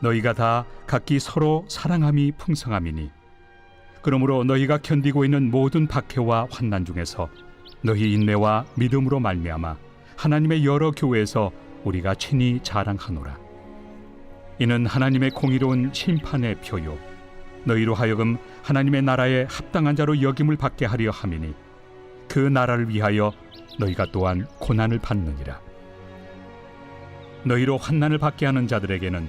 너희가 다 각기 서로 사랑함이 풍성함이니. 그러므로 너희가 견디고 있는 모든 박해와 환난 중에서 너희 인내와 믿음으로 말미암아 하나님의 여러 교회에서 우리가 친히 자랑하노라. 이는 하나님의 공의로운 심판의 표요. 너희로 하여금 하나님의 나라에 합당한 자로 여김을 받게 하려 함이니 그 나라를 위하여 너희가 또한 고난을 받느니라. 너희로 환난을 받게 하는 자들에게는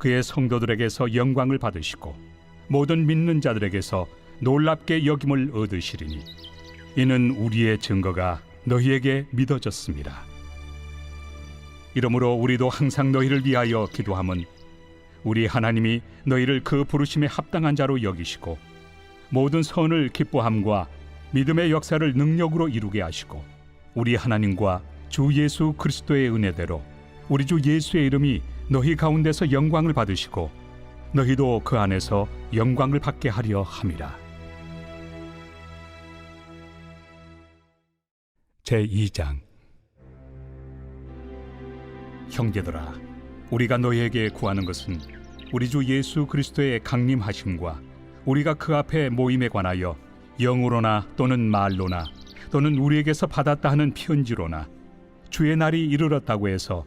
그의 성도들에게서 영광을 받으시고 모든 믿는 자들에게서 놀랍게 여김을 얻으시리니 이는 우리의 증거가 너희에게 믿어졌습니다. 이러므로 우리도 항상 너희를 위하여 기도함은 우리 하나님이 너희를 그 부르심에 합당한 자로 여기시고 모든 선을 기뻐함과 믿음의 역사를 능력으로 이루게 하시고 우리 하나님과 주 예수 그리스도의 은혜대로 우리 주 예수의 이름이 너희 가운데서 영광을 받으시고 너희도 그 안에서 영광을 받게 하려 함이라. 제 2장 형제들아 우리가 너희에게 구하는 것은 우리 주 예수 그리스도의 강림하심과 우리가 그 앞에 모임에 관하여 영으로나 또는 말로나 또는 우리에게서 받았다 하는 편지로나 주의 날이 이르렀다고 해서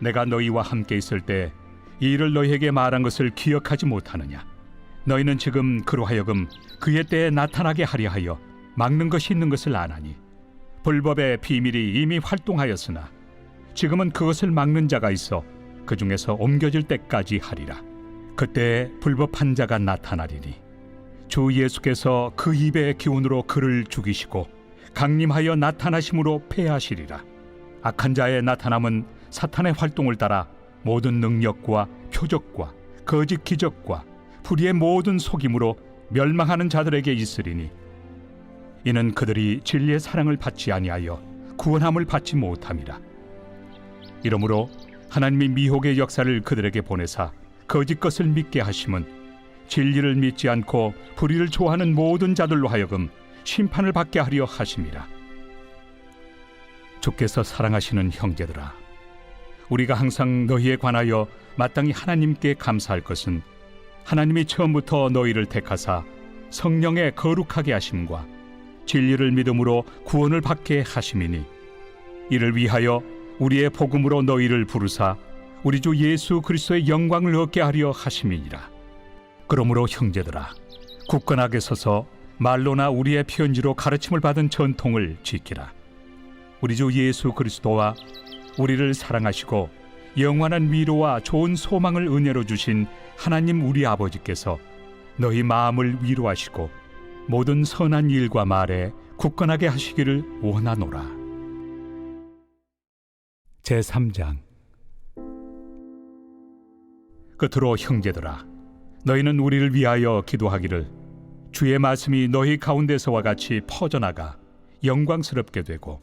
내가 너희와 함께 있을 때 이 일을 너희에게 말한 것을 기억하지 못하느냐? 너희는 지금 그로 하여금 그의 때에 나타나게 하려 하여 막는 것이 있는 것을 아나니 불법의 비밀이 이미 활동하였으나 지금은 그것을 막는 자가 있어 그 중에서 옮겨질 때까지 하리라. 그때 불법한 자가 나타나리니 주 예수께서 그 입의 기운으로 그를 죽이시고 강림하여 나타나심으로 패하시리라. 악한 자의 나타남은 사탄의 활동을 따라 모든 능력과 표적과 거짓 기적과 불의의 모든 속임으로 멸망하는 자들에게 있으리니 이는 그들이 진리의 사랑을 받지 아니하여 구원함을 받지 못함이라. 이러므로 하나님이 미혹의 역사를 그들에게 보내사 거짓 것을 믿게 하심은 진리를 믿지 않고 불의를 좋아하는 모든 자들로 하여금 심판을 받게 하려 하심이라. 주께서 사랑하시는 형제들아 우리가 항상 너희에 관하여 마땅히 하나님께 감사할 것은 하나님이 처음부터 너희를 택하사 성령에 거룩하게 하심과 진리를 믿음으로 구원을 받게 하심이니 이를 위하여 우리의 복음으로 너희를 부르사 우리 주 예수 그리스도의 영광을 얻게 하려 하심이니라. 그러므로 형제들아 굳건하게 서서 말로나 우리의 편지로 가르침을 받은 전통을 지키라. 우리 주 예수 그리스도와 우리를 사랑하시고 영원한 위로와 좋은 소망을 은혜로 주신 하나님 우리 아버지께서 너희 마음을 위로하시고 모든 선한 일과 말에 굳건하게 하시기를 원하노라. 제 3장 끝으로 형제들아 너희는 우리를 위하여 기도하기를 주의 말씀이 너희 가운데서와 같이 퍼져나가 영광스럽게 되고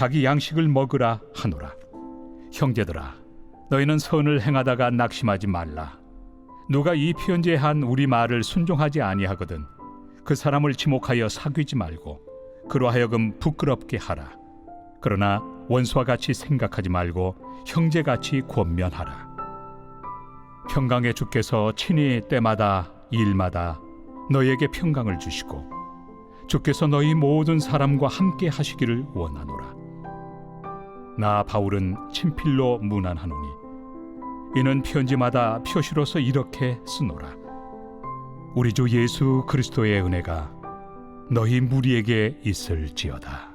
자기 양식을 먹으라 하노라. 형제들아 너희는 선을 행하다가 낙심하지 말라. 누가 이 편지에 한 우리 말을 순종하지 아니하거든 그 사람을 지목하여 사귀지 말고 그로 하여금 부끄럽게 하라. 그러나 원수와 같이 생각하지 말고 형제같이 권면하라. 평강의 주께서 친히 때마다 일마다 너희에게 평강을 주시고 주께서 너희 모든 사람과 함께 하시기를 원하노라 나 바울은 친필로 문안하노니 이는 편지마다 표시로서 이렇게 쓰노라. 우리 주 예수 그리스도의 은혜가 너희 무리에게 있을지어다.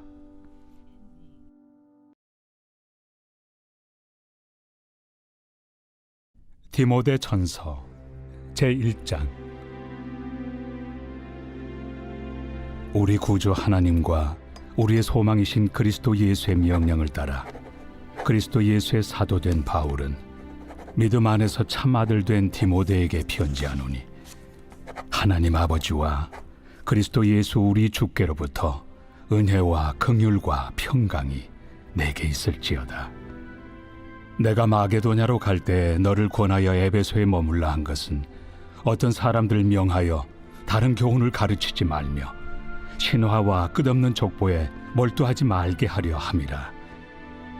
디모데 전서 제1장. 우리 구주 하나님과 우리의 소망이신 그리스도 예수의 명령을 따라 그리스도 예수의 사도된 바울은 믿음 안에서 참 아들 된 디모데에게 편지하노니 하나님 아버지와 그리스도 예수 우리 주께로부터 은혜와 긍휼과 평강이 내게 있을지어다. 내가 마게도냐로 갈 때 너를 권하여 에베소에 머물라 한 것은 어떤 사람들 명하여 다른 교훈을 가르치지 말며 신화와 끝없는 족보에 몰두하지 말게 하려 함이라.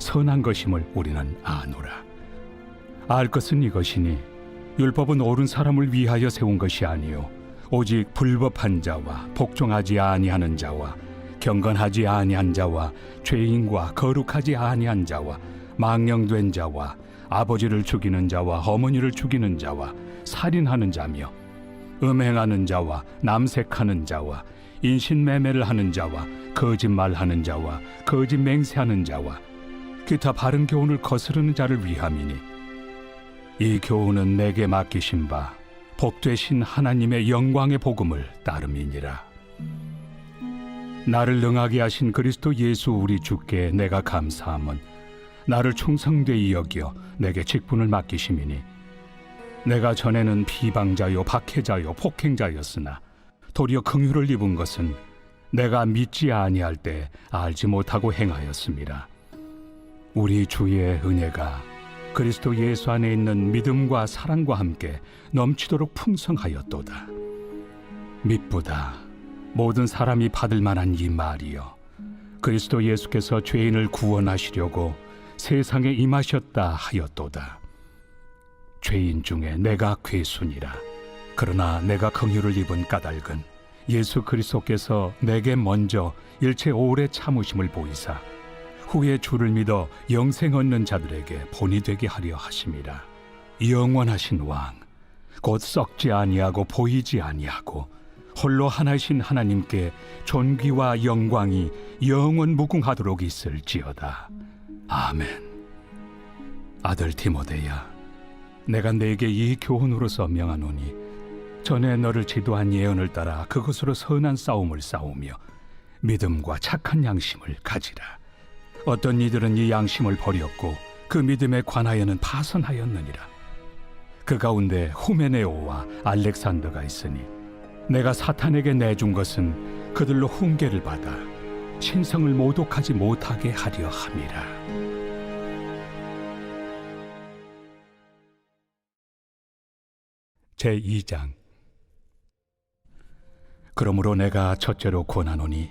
선한 것임을 우리는 아노라. 알 것은 이것이니 율법은 옳은 사람을 위하여 세운 것이 아니요 오직 불법한 자와 복종하지 아니하는 자와 경건하지 아니한 자와 죄인과 거룩하지 아니한 자와 망령된 자와 아버지를 죽이는 자와 어머니를 죽이는 자와 살인하는 자며 음행하는 자와 남색하는 자와 인신매매를 하는 자와 거짓말하는 자와 거짓 맹세하는 자와 기타 바른 교훈을 거스르는 자를 위함이니 이 교훈은 내게 맡기신 바 복되신 하나님의 영광의 복음을 따름이니라. 나를 능하게 하신 그리스도 예수 우리 주께 내가 감사함은 나를 충성되이 여겨 내게 직분을 맡기심이니 내가 전에는 비방자요 박해자요 폭행자였으나 도리어 긍휼을 입은 것은 내가 믿지 아니할 때 알지 못하고 행하였습니다. 우리 주의 은혜가 그리스도 예수 안에 있는 믿음과 사랑과 함께 넘치도록 풍성하였도다. 믿보다 모든 사람이 받을 만한 이 말이여 그리스도 예수께서 죄인을 구원하시려고 세상에 임하셨다 하였도다. 죄인 중에 내가 괴순이라. 그러나 내가 긍휼을 입은 까닭은 예수 그리스도께서 내게 먼저 일체 오래 참으심을 보이사 후에 주를 믿어 영생 얻는 자들에게 본이 되게 하려 하심이라. 영원하신 왕, 곧 썩지 아니하고 보이지 아니하고 홀로 하나이신 하나님께 존귀와 영광이 영원 무궁하도록 있을지어다. 아멘. 아들 디모데야, 내가 내게 이 교훈으로서 명하노니 전에 너를 지도한 예언을 따라 그것으로 선한 싸움을 싸우며 믿음과 착한 양심을 가지라. 어떤 이들은 이 양심을 버렸고 그 믿음에 관하여는 파선하였느니라. 그 가운데 후메네오와 알렉산더가 있으니 내가 사탄에게 내준 것은 그들로 훈계를 받아 신성을 모독하지 못하게 하려 함이라. 제 2장 그러므로 내가 첫째로 권하노니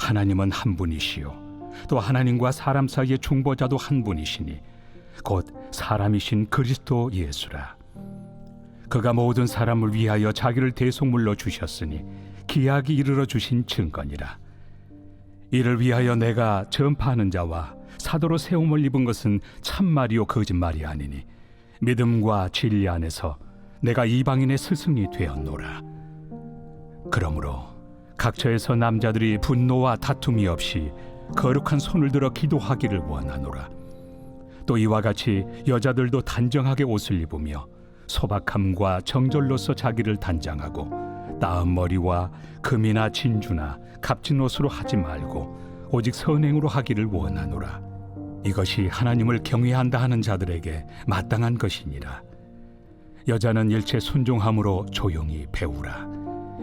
하나님은 한 분이시요 또 하나님과 사람 사이의 중보자도 한 분이시니 곧 사람이신 그리스도 예수라. 그가 모든 사람을 위하여 자기를 대속물로 주셨으니 기약이 이르러 주신 증거니라. 이를 위하여 내가 전파하는 자와 사도로 세움을 입은 것은 참말이요 거짓말이 아니니 믿음과 진리 안에서 내가 이방인의 스승이 되었노라. 그러므로 각처에서 남자들이 분노와 다툼이 없이 거룩한 손을 들어 기도하기를 원하노라. 또 이와 같이 여자들도 단정하게 옷을 입으며 소박함과 정절로서 자기를 단장하고 나은 머리와 금이나 진주나 값진 옷으로 하지 말고 오직 선행으로 하기를 원하노라. 이것이 하나님을 경외한다 하는 자들에게 마땅한 것이니라. 여자는 일체 순종함으로 조용히 배우라.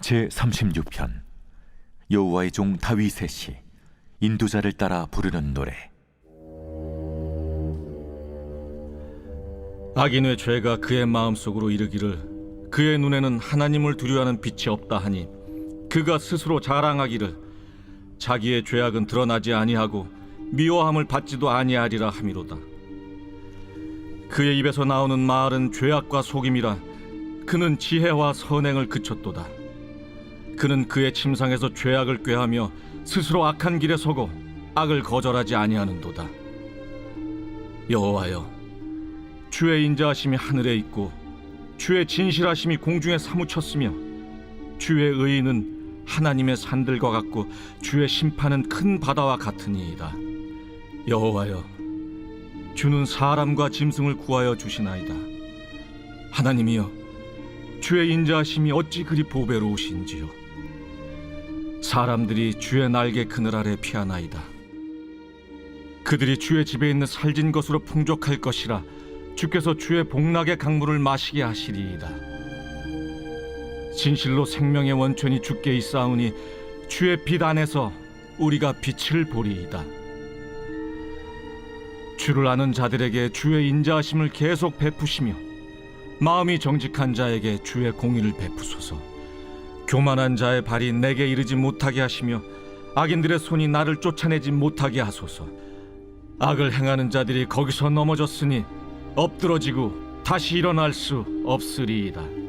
제 36편 여호와의 종 다윗의 시 인도자를 따라 부르는 노래. 악인의 죄가 그의 마음속으로 이르기를 그의 눈에는 하나님을 두려워하는 빛이 없다 하니 그가 스스로 자랑하기를 자기의 죄악은 드러나지 아니하고 미워함을 받지도 아니하리라 함이로다. 그의 입에서 나오는 말은 죄악과 속임이라 그는 지혜와 선행을 그쳤도다 그는 그의 침상에서 죄악을 꾀하며 스스로 악한 길에 서고 악을 거절하지 아니하는도다. 여호와여 주의 인자하심이 하늘에 있고 주의 진실하심이 공중에 사무쳤으며 주의 의인은 하나님의 산들과 같고 주의 심판은 큰 바다와 같으니이다. 여호와여 주는 사람과 짐승을 구하여 주시나이다. 하나님이여 주의 인자하심이 어찌 그리 보배로우신지요 사람들이 주의 날개 그늘 아래 피하나이다 그들이 주의 집에 있는 살진 것으로 풍족할 것이라 주께서 주의 복락의 강물을 마시게 하시리이다. 진실로 생명의 원천이 주께 있사오니 주의 빛 안에서 우리가 빛을 보리이다. 주를 아는 자들에게 주의 인자하심을 계속 베푸시며 마음이 정직한 자에게 주의 공의를 베푸소서. 교만한 자의 발이 내게 이르지 못하게 하시며 악인들의 손이 나를 쫓아내지 못하게 하소서. 악을 행하는 자들이 거기서 넘어졌으니 엎드러지고 다시 일어날 수 없으리이다.